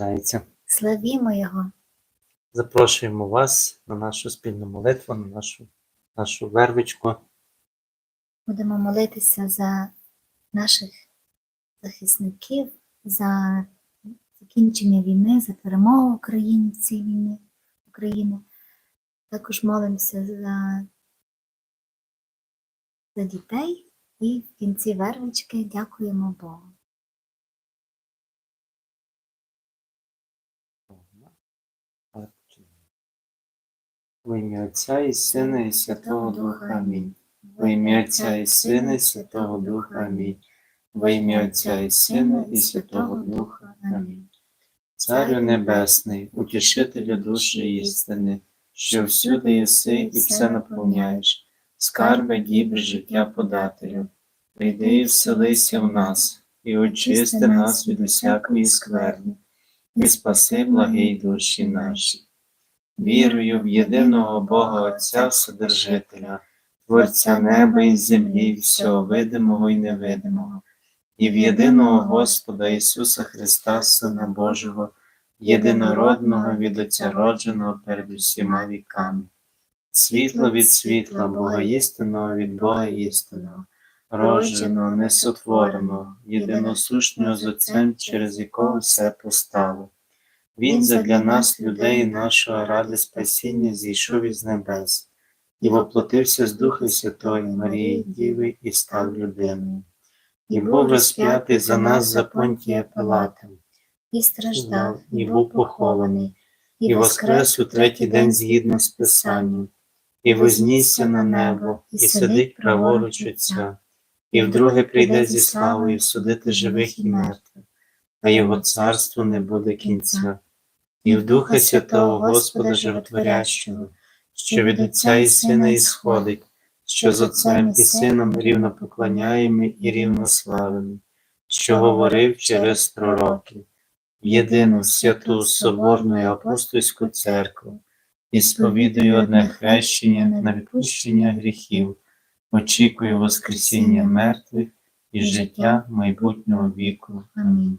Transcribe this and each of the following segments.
рождається. Славімо Його. Запрошуємо вас на нашу спільну молитву, на нашу, нашу вервичку. Будемо молитися за наших захисників, за закінчення війни, за перемогу України в цій війні України. Також молимося за, за дітей і в кінці вервички дякуємо Богу. Але починаємо. Во ім'я Отця і Сина, і Святого Духа. Амінь. Во ім'я Отця і Сина, і Святого Духа. Амінь. Во ім'я Отця і Сина, і Святого Духа. Амінь. Царю Небесний, утішителю душі істини, що всюди єси і все наповняєш, скарби дібр життя подателю. Прийди і вселися в нас, і очисти нас від усякої скверни, і спаси благі душі наші. Вірую в єдиного Бога Отця Вседержителя, Творця неба і землі, всього видимого і невидимого, і в єдиного Господа Ісуса Христа, Сина Божого, єдинородного від Отця родженого перед усіма віками. Світло від світла, Бога істинного від Бога істинного, родженого, несотвореного, єдиносушнього з Отцем, через якого все постало. Він задля нас, людей нашого ради спасіння, зійшов із небес і воплотився з Духа Святої Марії Діви і став людиною. І був розп'ятий за нас за Понтія Пилатом, І страждав, і був похований, і воскрес у третій день згідно з Писанням, і вознісся на небо, і сидить праворуч Отця, і вдруге прийде зі славою судити живих і мертвих, а його царству не буде кінця. І в Духа Святого Господа Животворящого, що від Отця і Сина ісходить, що з Отцем і Сином рівно поклоняємо і рівно славимо, що говорив через пророків, в єдину святу Соборну і апостольську церкву, і сповідую одне хрещення на відпущення гріхів, очікую Воскресіння мертвих і життя майбутнього віку. Амінь.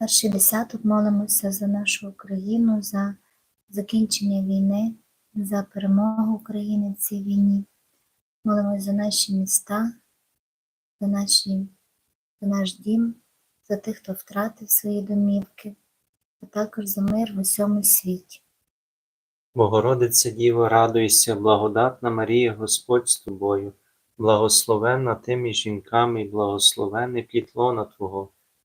Перший десяток молимося за нашу Україну, за закінчення війни, за перемогу України в цій війні. Молимося за наші міста, за, наші, за наш дім, за тих, хто втратив свої домівки, а також за мир в усьому світі. Богородице Діво, радуйся, благодатна Марія, Господь з тобою, благословенна ти між жінками, і благословений плід лона Твого,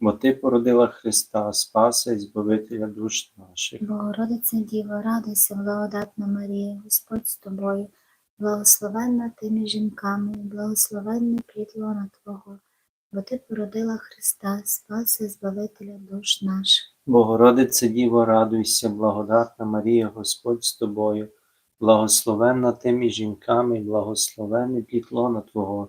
бо Ти породила Христа, Спаса і Збавителя душ наших. Богородице Діво, радуйся, благодатна Марія, Господь з тобою, благословенна ти між жінками, і благословенний плід лона Твого, бо ти породила Христа, Спаси, Збавителя душ наших. Богородице Діво, радуйся, благодатна Марія, Господь з тобою, благословенна ти між жінками, і благословений плід лона Твого,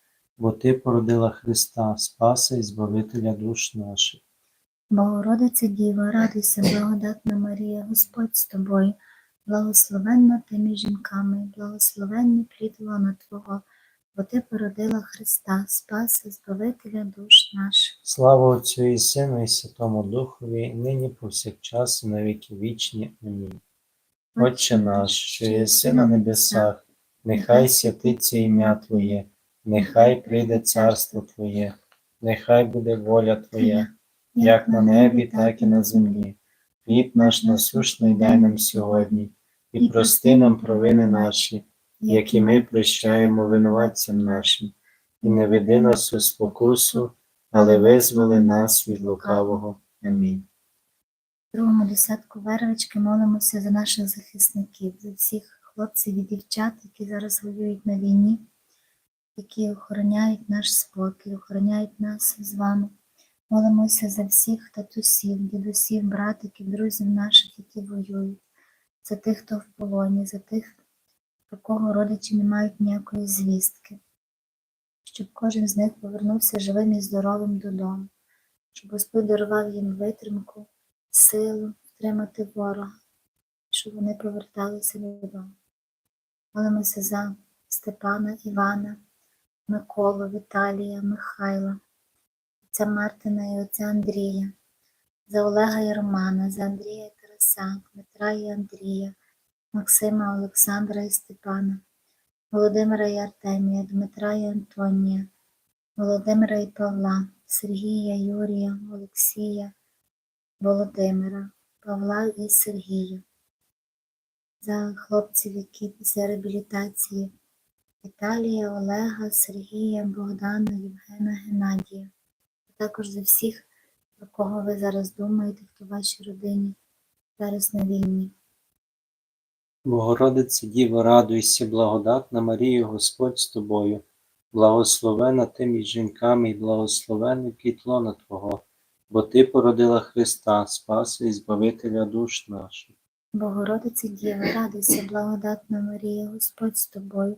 бо Ти породила Христа, Спаси і Збавителя душ наших. Богородице Діва, радуйся, благодатна Марія, Господь з тобою, благословенна ти між жінками, благословенний плід лона Твого, бо Ти породила Христа, Спаси, Збавителя душ наших. Слава Отцю і Сину і Святому Духові, і нині повсякчас і на віки вічні. Амінь. Отче наш, що єси на небесах, нехай святиться ім'я Твоє, нехай прийде царство Твоє, нехай буде воля Твоя, як на небі, так і на землі. Хліб наш насущний дай нам сьогодні, і прости нам провини наші, які ми прощаємо винуватцям нашим, і не веди нас у спокусу, але визволи нас від лукавого. Амінь. Другому десятку вервички молимося за наших захисників, за всіх хлопців і дівчат, які зараз воюють на війні, які охороняють наш спокій, охороняють нас з вами. Молимося за всіх татусів, дідусів, братиків, друзів наших, які воюють, за тих, хто в полоні, за тих, про кого родичі не мають ніякої звістки, щоб кожен з них повернувся живим і здоровим додому, щоб Господь дарував їм витримку, силу втримати ворога, щоб вони поверталися додому. Молимося за Степана, Івана, Миколу, Віталія, Михайла, отця Мартина і отця Андрія, за Олега і Романа, за Андрія і Тараса, Дмитра і Андрія, Максима, Олександра і Степана, Володимира і Артемія, Дмитра і Антонія, Володимира і Павла, Сергія, Юрія, Олексія, Володимира, Павла і Сергія, за хлопців, які після реабілітації Віталія, Олега, Сергія, Богдана, Євгена, Геннадія, а також за всіх, про кого ви зараз думаєте, хто в вашій родині зараз на війні. Богородице Діво, радуйся, благодатна Марія, Господь з тобою, благословена ти між жінками і благословений плід лона Твого, бо Ти породила Христа, Спаса і Збавителя душ наших. Богородице Діва, радуйся, благодатна Марія, Господь з тобою,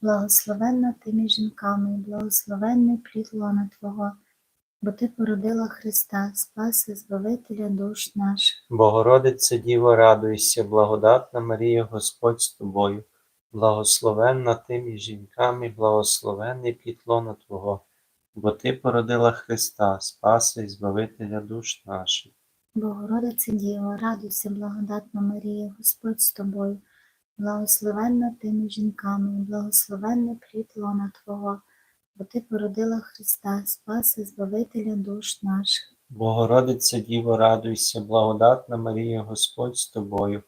благословенна ти між жінками, благословенний плід лона Твого, бо Ти породила Христа, Спаси, Збавителя душ наших. Богородице Діво, радуйся, благодатна Марія, Господь з тобою, благословенна ти між жінками, благословенний плід лона Твого, бо Ти породила Христа, Спаса і Збавителя душ наших. Богородице Діво, радуйся, благодатна Марія, Господь з тобою, благословенна ти між жінками, і благословенний плід лона Твого, бо Ти породила Христа, Спаси, Збавителя душ наших. Богородице Діво, радуйся, благодатна Марія, Господь з тобою,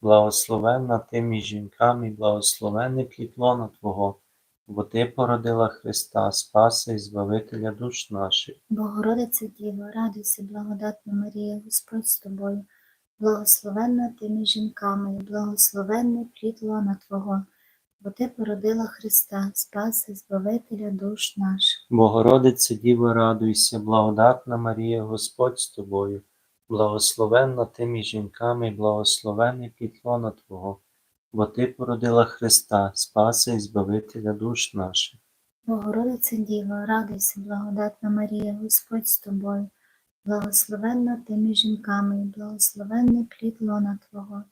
благословенна ти між жінками, і благословенний плід лона Твого, бо Ти породила Христа, Спаса і Збавителя душ наших. Богородице Діво, радуйся, благодатна Марія, Господь з тобою, благословенна ти між жінками, і благословенний плід лона Твого, бо Ти породила Христа, Спаси, Збавителя душ наших. Богородице Діво, радуйся, благодатна Марія, Господь з тобою, благословенна ти між жінками, і благословенний плід лона Твого, бо Ти породила Христа, Спаса і Збавителя душ наших. Богородице Діво, радуйся, благодатна Марія, Господь з тобою, благословенна ти між жінками, і благословенний плід лона Твого,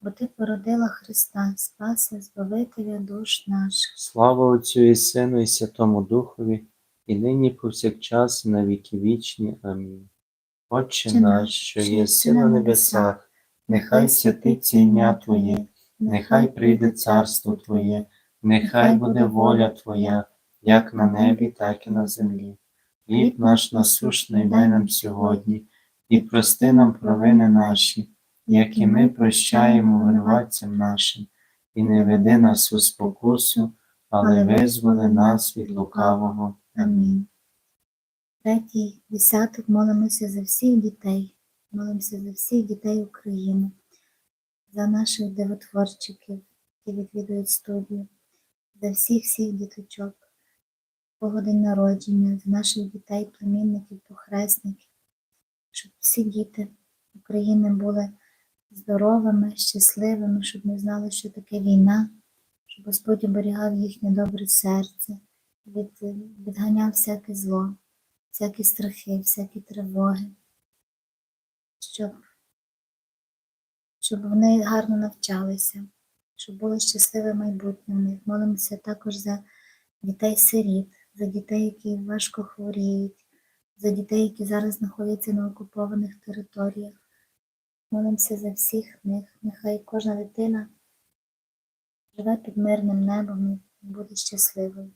бо Ти породила Христа, Спаси, Збавителя душ наших. Слава Отцю і Сину і Святому Духові, і нині повсякчас і на віки вічні. Амінь. Отче наш, що єси на небесах, нехай святиться ім'я Твоє, нехай прийде царство Твоє, нехай буде воля Твоя, як на небі, так і на землі. Хліб наш насущний дай нам сьогодні, і прости нам провини наші, як і ми прощаємо винуватцям нашим, і не веди нас у спокусу, але визволи нас від лукавого. Амінь. Третій десяток молимося за всіх дітей. Молимося за всіх дітей України, за наших дивотворчиків, які відвідують студію, за всіх всіх діточок, день народження, за наших дітей, племінників, похресників, щоб всі діти України були здоровими, щасливими, щоб не знали, що таке війна, щоб Господь оберігав їхнє добре серце, від, відганяв всяке зло, всякі страхи, всякі тривоги, щоб, щоб вони гарно навчалися, щоб було щасливе майбутнє в них. Молимося також за дітей-сиріт, за дітей, які важко хворіють, за дітей, які зараз знаходяться на окупованих територіях. Молимося за всіх них. Нехай кожна дитина живе під мирним небом і буде щасливою.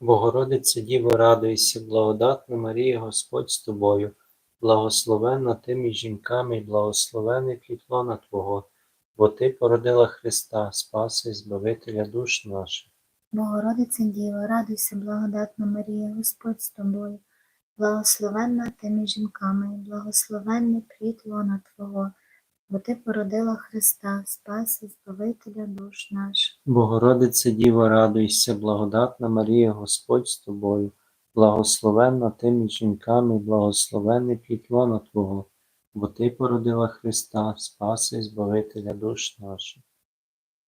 Богородице Діво, радуйся, благодатна Марія, Господь з тобою, благословенна ти між жінками, і благословений плід лона Твого, бо Ти породила Христа, Спаси і Збавителя душ наших. Богородице Діво, радуйся, благодатна Марія, Господь з тобою, благословенна ти між жінками, і благословенний плід лона Твого, бо Ти породила Христа, Спаси, Збавителя душ наших. Богородице Діво, радуйся, благодатна Марія, Господь з тобою, благословенна ти між жінками, і благословений плід Твого, бо Ти породила Христа, Спаси Збавителя душ наших.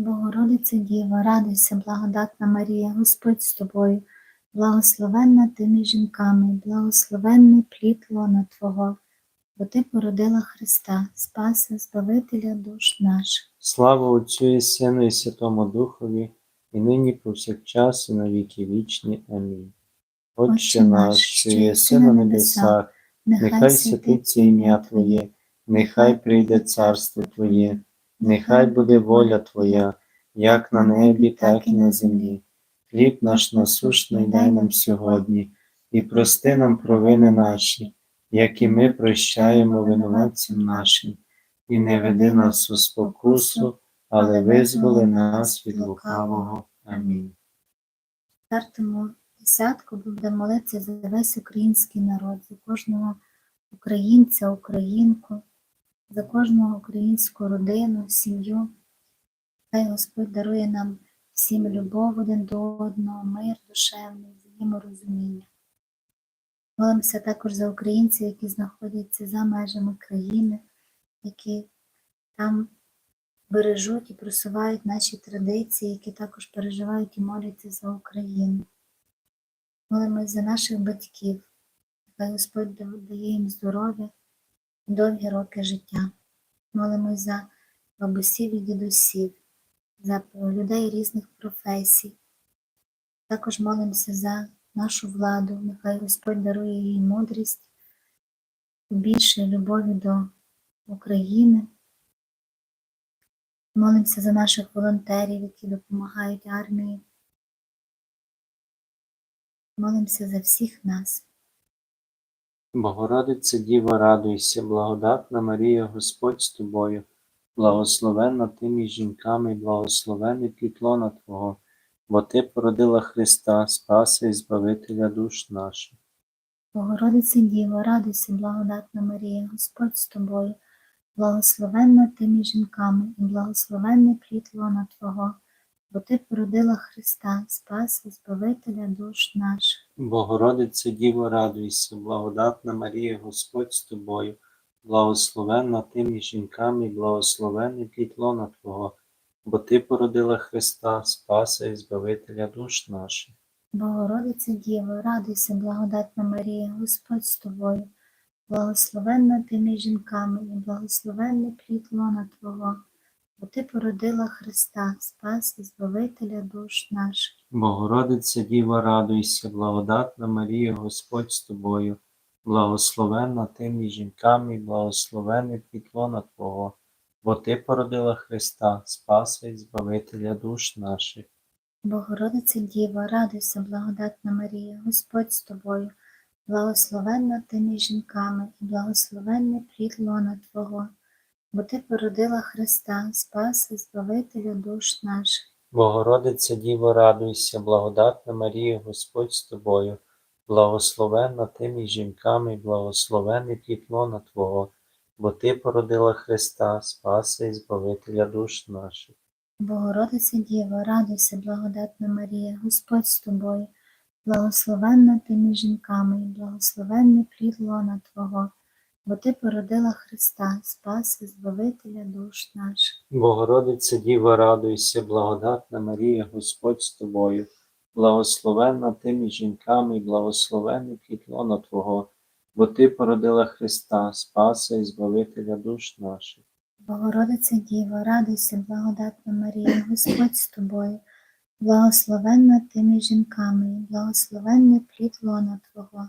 Богородице Діво, радуйся, благодатна Марія, Господь з тобою, благословенна ти між жінками, благословенний плід лона Твого, бо Ти породила Христа, Спаси, Збавителя душ наших. Слава Отцю і Сину і Святому Духові, і нині повсякчас і на віки вічні. Амінь. Отче наш, що єси на небесах, нехай святиться ім'я Твоє, нехай прийде царство Твоє, нехай буде воля Твоя, як на небі, так і на землі. Хліб наш насущний дай нам сьогодні, і прости нам провини наші, як і ми прощаємо винуватцям нашим, і не веди нас у спокусу, але визволи нас від лукавого. Амінь. четвертому десятку будемо молитися за весь український народ, за кожного українця, українку, за кожного українську родину, сім'ю. Хай Господь дарує нам всім любов один до одного, мир душевний, взаєморозуміння. Молимося також за українців, які знаходяться за межами країни, які там бережуть і просувають наші традиції, які також переживають і моляться за Україну. Молимось за наших батьків, хай Господь дає їм здоров'я довгі роки життя. Молимось за бабусів і дідусів, за людей різних професій. Також молимося за нашу владу, нехай Господь дарує їй мудрість, більше любові до України, Молимося за наших волонтерів, які допомагають армії. Молимося за всіх нас. Богородице Діво, радуйся, благодатна Марія, Господь з тобою, благословенна ти між жінками, і благословений плід Твого, бо Ти породила Христа, Спаса і Збавителя душ наших. Богородице Діво, радуйся, благодатна Марія, Господь з тобою, благословенна ти між жінками, і благословенний плід лона Твого, бо ти породила Христа, Спаса, Збавителя душ наших. Богородице Діво, радуйся, благодатна Марія, Господь з тобою, благословенна ти між жінками, і благословений плід Твого, бо Ти породила Христа, Спаса і Збавителя душ наших. Богородице Діво, радуйся, благодатна Марія, Господь з тобою, благословенна ти між жінками, і благословенний плід лона Твого, бо ти породила Христа, Спаса, Збавителя душ наших. Богородице Діва, радуйся, благодатна Марія, Господь з тобою, благословенна ти між жінками, і благословений плід лона Твого, бо Ти породила Христа, Спаса і Збавителя душ наших. Богородице Діва, радуйся, благодатна Марія, Господь з тобою, благословенна ти між жінками, і благословенний плід лона Твого, бо ти породила Христа, Спаса, Збавителя душ наших. Богородице Діво, радуйся, благодатна Марія, Господь з тобою, благословенна ти між жінками, і благословений плід Твого, бо Ти породила Христа, Спаса і Збавителя душ наших. Богородице Діва, радуйся, благодатна Марія, Господь з тобою, благословенна ти між жінками, і благословенний плід лона Твого, бо ти породила Христа, Спаса, Збавителя душ наших. Богородице Діва, радуйся, благодатна Марія, Господь з тобою, благословенна ти між жінками, і благословений плід лона Твого, бо Ти породила Христа, Спаса і Збавителя душ наших. Богородице Діва, радуйся, благодатна Марія, Господь з тобою, благословенна ти між жінками, і благословенний плід лона Твого,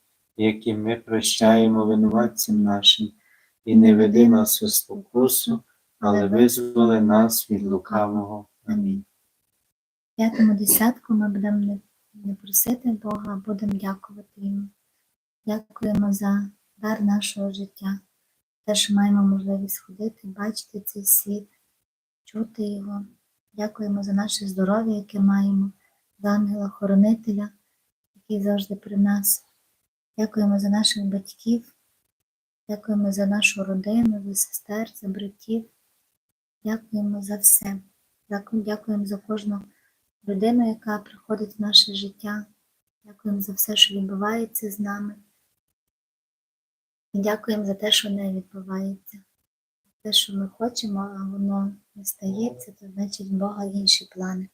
які ми прощаємо винуватцям нашим, і не веди нас у спокусу, але визволи нас від лукавого. Амінь. П'ятому десятку ми будемо не просити Бога, а будемо дякувати йому. Дякуємо за дар нашого життя, те, що маємо можливість ходити, бачити цей світ, чути його. Дякуємо за наше здоров'я, яке маємо, за ангела-хоронителя, який завжди при нас. Дякуємо за наших батьків, дякуємо за нашу родину, за сестер, за братів. Дякуємо за все. Дякуємо за кожну людину, яка приходить в наше життя. Дякуємо за все, що відбувається з нами. І дякуємо за те, що не відбувається. Те, що ми хочемо, а воно не стається, то значить в Бога інші плани.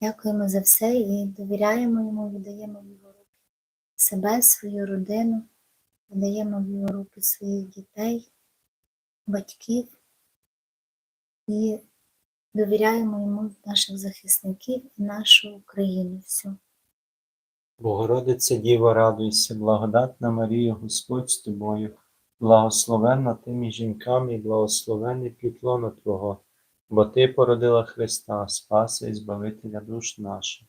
Дякуємо за все і довіряємо йому, віддаємо його себе, свою родину, віддаємо в його руки своїх дітей, батьків і довіряємо йому наших захисників і нашу Україну всю. Богородице Діво, радуйся, благодатна Марія, Господь з тобою, благословенна ти між жінками, і благословений плід лона Твого, бо Ти породила Христа, Спаса і Збавителя душ наших.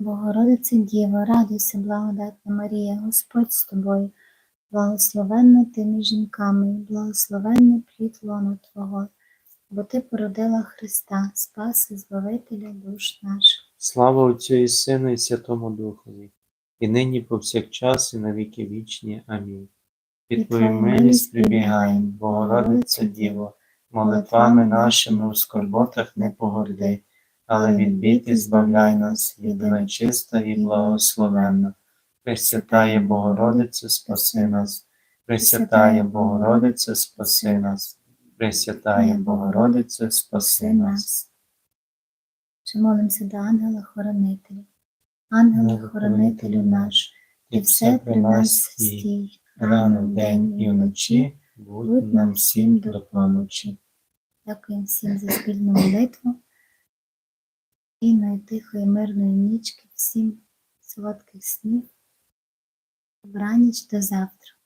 Богородице Діво, радуйся, благодатна Марія, Господь з тобою, благословенна ти між жінками, благословенний плід лона Твого, бо Ти породила Христа, Спаси, Збавителя душ наших. Слава Отцю і Сину і Святому Духові, і нині повсякчас, і на віки вічні. Амінь. Під Твою милість прибігаємо, Богородиця Діво, молитвами нашими у скорботах не погорди, але від біди збавляй нас, єдина чиста і благословенна. Пресвятає Богородице, спаси нас, Пресвятає Богородице, спаси нас, Пресвятає Богородице, спаси нас. Чи молимося до ангела-хоронителя. Ангеле-хоронителю наш, ти все при нас стій, рано вдень і вночі, будь нам всім допомочі. Дякую всім за спільну молитву. І тихої, мирної нічки, всім солодких снів. Добраніч до завтра.